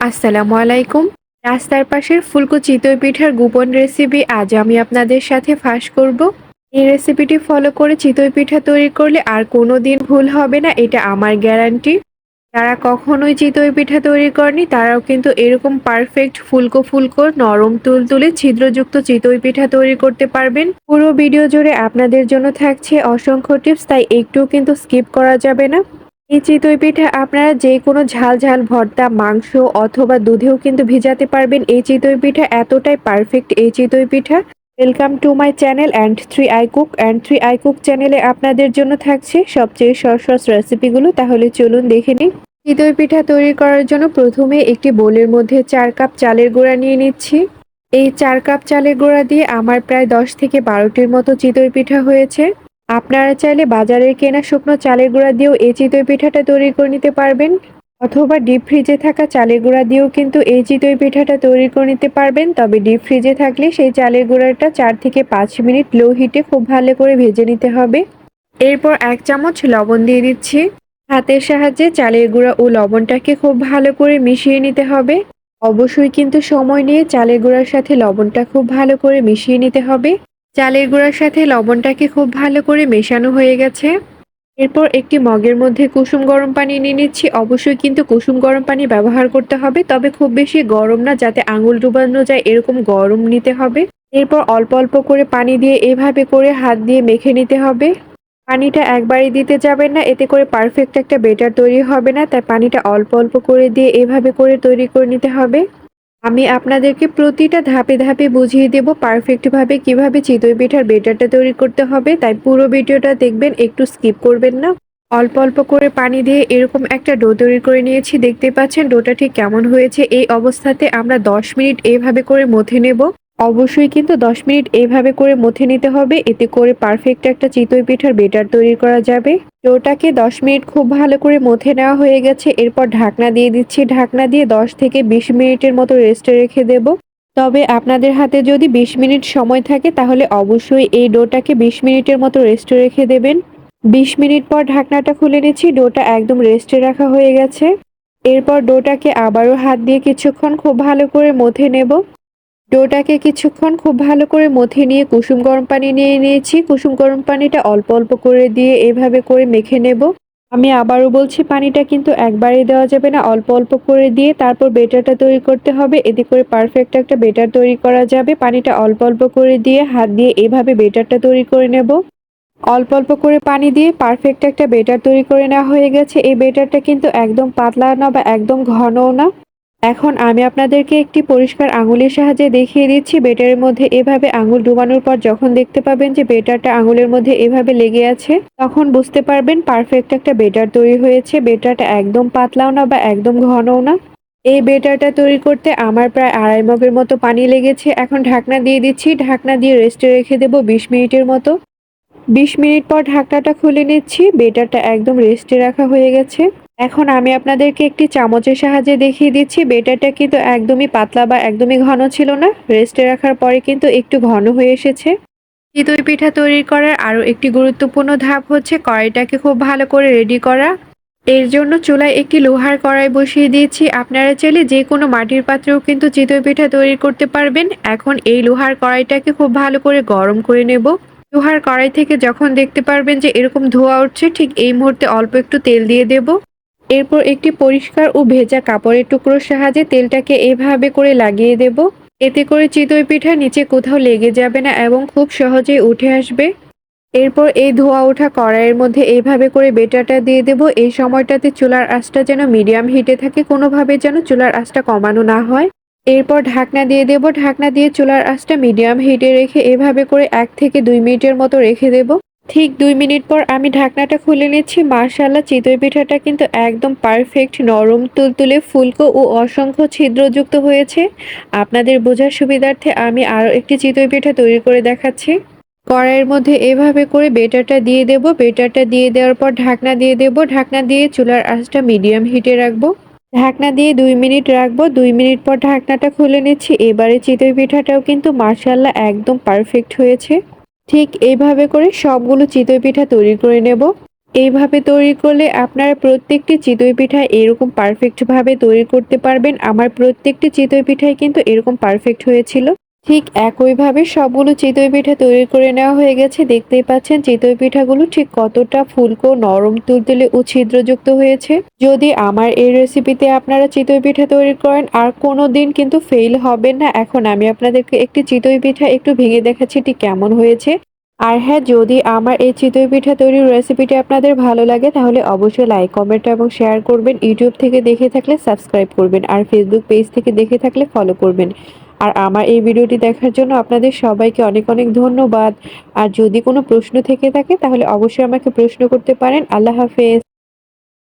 আসসালামু আলাইকুম। রাস্তার পাশের ফুলকো চিতই পিঠার গোপন রেসিপি আজ আমি আপনাদের সাথে ফাঁস করব। এই রেসিপিটি ফলো করে চিতই পিঠা তৈরি করলে আর কোনো দিন ভুল হবে না, এটা আমার গ্যারান্টি যারা কখনোই চিতই পিঠা তৈরি করেনি, তারাও কিন্তু এরকম পারফেক্ট ফুলকো ফুলকো নরম তুলতুলে, ছিদ্রযুক্ত চিতই পিঠা তৈরি করতে পারবেন। পুরো ভিডিও জুড়ে আপনাদের জন্য থাকছে অসংখ্য টিপস তাই একটুও কিন্তু স্কিপ করা যাবে না। এই চিতই পিঠা আপনারা যে কোনো ঝাল ঝাল, ভর্তা, মাংস অথবা দুধেও কিন্তু ভিজাতে পারবেন। এই চিতই পিঠা এতটাই পারফেক্ট এই চিতই পিঠা welcome to my channel and three I cook and three I cook চ্যানেলে আপনাদের জন্য থাকছে সবচেয়ে সহজ রেসিপিগুলো তাহলে চলুন দেখে নিই। চিতই পিঠা তৈরি করার জন্য প্রথমে একটি বোলের মধ্যে চার কাপ চালের গুঁড়া নিয়ে নিচ্ছি। এই চার কাপ চালের গুঁড়া দিয়ে আমার প্রায় দশ থেকে বারোটির মতো চিতই পিঠা হয়েছে। আপনারা চাইলে বাজারের কেনা শুকনো চালের গুঁড়া দিয়েও এই চিতই পিঠাটা তৈরি করে নিতে পারবেন। অথবা ডিপ ফ্রিজে থাকা চালের গুঁড়া দিয়েও কিন্তু এই চিতই পিঠাটা তৈরি করে নিতে পারবেন। তবে ডিপ ফ্রিজে থাকলে সেই চালের গুঁড়াটা চার থেকে পাঁচ মিনিট লো হিটে খুব ভালো করে ভেজে নিতে হবে। এরপর এক চামচ লবণ দিয়ে দিচ্ছি। হাতের সাহায্যে চালের গুঁড়া ও লবণটাকে খুব ভালো করে মিশিয়ে নিতে হবে। অবশ্যই কিন্তু সময় নিয়ে চালের গুঁড়ার সাথে লবণটা খুব ভালো করে মিশিয়ে নিতে হবে। চালের গুঁড়ার সাথে লবণটাকে খুব ভালো করে মেশানো হয়ে গেছে। এরপর একটি মগের মধ্যে কুসুম গরম পানি নিয়ে নিচ্ছি। অবশ্যই কিন্তু কুসুম গরম পানি ব্যবহার করতে হবে, তবে খুব বেশি গরম না, যাতে আঙুল ডুবানো যায়, এরকম গরম নিতে হবে। এরপর অল্প অল্প করে পানি দিয়ে এভাবে করে হাত দিয়ে মেখে নিতে হবে। পানিটা একবারই দিতে যাবেন না, এতে করে পারফেক্ট একটা বেটার তৈরি হবে না, তাই পানিটা অল্প অল্প করে দিয়ে এভাবে করে তৈরি করে নিতে হবে। আমি আপনাদেরকে প্রতিটা ধাপে ধাপে বুঝিয়ে দেব পারফেক্টভাবে কীভাবে চিতই পিঠার বেটারটা তৈরি করতে হবে। তাই পুরো ভিডিওটা দেখবেন, একটু স্কিপ করবেন না। অল্প অল্প করে পানি দিয়ে এরকম একটা ডো তৈরি করে নিয়েছি। দেখতে পাচ্ছেন ডোটা ঠিক কেমন হয়েছে? এই অবস্থাতে আমরা দশ মিনিট এভাবে করে মথে নেব। অবশ্যই কিন্তু দশ মিনিট এইভাবে করে মথে নিতে হবে। এতে করে পারফেক্ট একটা চিতই পিঠার বেটার তৈরি করা যাবে। ডোটাকে দশ মিনিট খুব ভালো করে মথে নেওয়া হয়ে গেছে। এরপর ঢাকনা দিয়ে দিচ্ছি। ঢাকনা দিয়ে দশ থেকে বিশ মিনিটের মতো রেস্টে রেখে দেব। তবে আপনাদের হাতে যদি বিশ মিনিট সময় থাকে, তাহলে অবশ্যই এই ডোটাকে বিশ মিনিটের মতো রেস্টে রেখে দেবেন। বিশ মিনিট পর ঢাকনাটা খুলে নিচ্ছি। ডোটা একদম রেস্টে রাখা হয়ে গেছে। এরপর ডোটাকে আবারও হাত দিয়ে কিছুক্ষণ খুব ভালো করে মথে নেব। ডোটাকে কিছুক্ষণ খুব ভালো করে মথে নিয়ে কুসুম গরম পানি নিয়ে নিয়েছি। কুসুম গরম পানিটা অল্প অল্প করে দিয়ে এভাবে করে মেখে নেব। আমি আবারও বলছি, পানিটা কিন্তু একবারে দেওয়া যাবে না। অল্প অল্প করে দিয়ে তারপর বেটারটা তৈরি করতে হবে। এতে করে পারফেক্ট একটা বেটার তৈরি করা যাবে। পানিটা অল্প অল্প করে দিয়ে হাত দিয়ে এভাবে বেটারটা তৈরি করে নেব। অল্প অল্প করে পানি দিয়ে পারফেক্ট একটা বেটার তৈরি করে নেওয়া হয়ে গেছে। এই বেটারটা কিন্তু একদম পাতলা না বা একদম ঘনও না। এখন আমি আপনাদেরকে একটি পরিষ্কার আঙুলের সাহায্যে দেখিয়ে দিচ্ছি। বেটারের মধ্যে এভাবে আঙুল ডুবানোর পর যখন দেখতে পাবেন যে বেটারটা আঙুলের মধ্যে এভাবে লেগে আছে, তখন বুঝতে পারবেন পারফেক্ট একটা বেটার তৈরি হয়েছে। বেটারটা একদম পাতলাও না বা একদম ঘনও না। এই বেটারটা তৈরি করতে আমার প্রায় আড়াই মগের মতো পানি লেগেছে। এখন ঢাকনা দিয়ে দিচ্ছি। ঢাকনা দিয়ে রেস্টে রেখে দেবো বিশ মিনিটের মতো। বিশ মিনিট পর ঢাকনাটা খুলে নিচ্ছি। বেটারটা একদম রেস্টে রাখা হয়ে গেছে। এখন আমি আপনাদেরকে একটি চামচের সাহায্যে দেখিয়ে দিচ্ছি। বেটারটা কিন্তু একদমই পাতলা বা একদমই ঘন ছিল না। রেস্টে রাখার পরে কিন্তু একটু ঘন হয়ে এসেছে। চিতই পিঠা তৈরি করার আরও একটি গুরুত্বপূর্ণ ধাপ হচ্ছে কড়াইটাকে খুব ভালো করে রেডি করা। এর জন্য চুলায় একটি লোহার কড়াই বসিয়ে দিয়েছি। আপনারা চাইলে যে কোনো মাটির পাত্রেও কিন্তু চিতই পিঠা তৈরি করতে পারবেন। এখন এই লোহার কড়াইটাকে খুব ভালো করে গরম করে নেব। লোহার কড়াই থেকে যখন দেখতে পারবেন যে এরকম ধোয়া উঠছে, ঠিক এই মুহূর্তে অল্প একটু তেল দিয়ে দেব। এরপর একটি পরিষ্কার ও ভেজা কাপড়ের টুকরোর সাহায্যে তেলটাকে এভাবে করে লাগিয়ে দেব। এতে করে চিতই পিঠা নিচে কোথাও লেগে যাবে না এবং খুব সহজেই উঠে আসবে। এরপর এই ধোয়া ওঠা কড়াইয়ের মধ্যে এইভাবে করে বেটাটা দিয়ে দেব। এই সময়টাতে চুলার আঁচটা যেন মিডিয়াম হিটে থাকে, কোনোভাবে যেন চুলার আঁচটা কমানো না হয়। এরপর ঢাকনা দিয়ে দেব। ঢাকনা দিয়ে চুলার আঁচটা মিডিয়াম হিটে রেখে এভাবে করে এক থেকে দুই মিনিটের মতো রেখে দেব। ঠিক দুই মিনিট পর আমি ঢাকনাটা খুলে নিচ্ছি। মার্শাল্লাহ চিতই পিঠাটা কিন্তু একদম পারফেক্ট নরম তুলতুলে ফুলকো ও অসংখ্য ছিদ্রযুক্ত হয়েছে। আপনাদের বোঝার সুবিধার্থে আমি আরও একটি চিতই পিঠা তৈরি করে দেখাচ্ছি। কড়াইয়ের মধ্যে এভাবে করে বেটারটা দিয়ে দেব। বেটারটা দিয়ে দেওয়ার পর ঢাকনা দিয়ে দেব। ঢাকনা দিয়ে চুলার আঁচটা মিডিয়াম হিটে রাখব। ঢাকনা দিয়ে দুই মিনিট রাখব। দুই মিনিট পর ঢাকনাটা খুলে নিচ্ছি। এবারে চিতই পিঠাটাও কিন্তু মার্শাল্লাহ একদম পারফেক্ট হয়েছে। ঠিক এইভাবে করে সবগুলো চিতই পিঠা তৈরি করে নেব। এইভাবে তৈরি করলে আপনারা প্রত্যেকটি চিতই পিঠা এরকম পারফেক্টভাবে তৈরি করতে পারবেন। আমার প্রত্যেকটি চিতই পিঠাই কিন্তু এরকম পারফেক্ট হয়েছিল। ঠিক একইভাবে সবগুলো চিতই পিঠা তৈরি করে নেওয়া হয়ে গেছে। দেখতেই পাচ্ছেন চিতই পিঠাগুলো ঠিক কতটা ফুলকো নরম তুলতুলে ও ছিদ্রযুক্ত হয়েছে। যদি আমার এই রেসিপিতে আপনারা চিতই পিঠা তৈরি করেন, আর কোনো দিন কিন্তু ফেল হবেন না। এখন আমি আপনাদেরকে একটি চিতই পিঠা একটু ভেঙে দেখাচ্ছি ঠিক কেমন হয়েছে। আর হ্যাঁ যদি আমার এই চিতই পিঠা তৈরির রেসিপিটি আপনাদের ভালো লাগে, তাহলে অবশ্যই লাইক, কমেন্ট এবং শেয়ার করবেন। ইউটিউব থেকে দেখে থাকলে সাবস্ক্রাইব করবেন, আর ফেসবুক পেজ থেকে দেখে থাকলে ফলো করবেন। আর আমার এই ভিডিওটি দেখার জন্য আপনাদের সবাইকে অনেক অনেক ধন্যবাদ। আর যদি কোনো প্রশ্ন থেকে থাকে, তাহলে অবশ্যই আমাকে প্রশ্ন করতে পারেন। আল্লাহ হাফেজ।